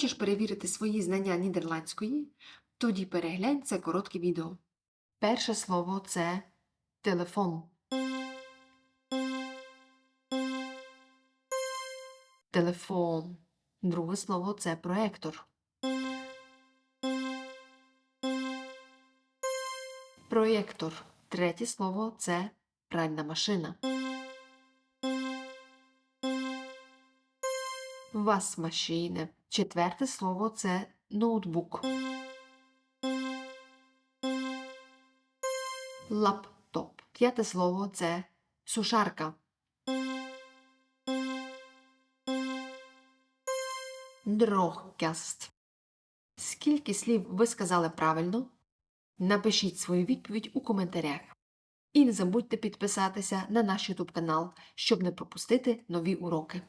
Хочеш перевірити свої знання нідерландської? Тоді переглянь це коротке відео. Перше слово це телефон. Телефон. Друге слово це проектор. Проєктор. Третє слово це пральна машина. Васмашіне. Четверте слово це ноутбук. Лаптоп. П'яте слово це сушарка. Дрогкаст. Скільки слів ви сказали правильно? Напишіть свою відповідь у коментарях. І не забудьте підписатися на наш YouTube канал, щоб не пропустити нові уроки.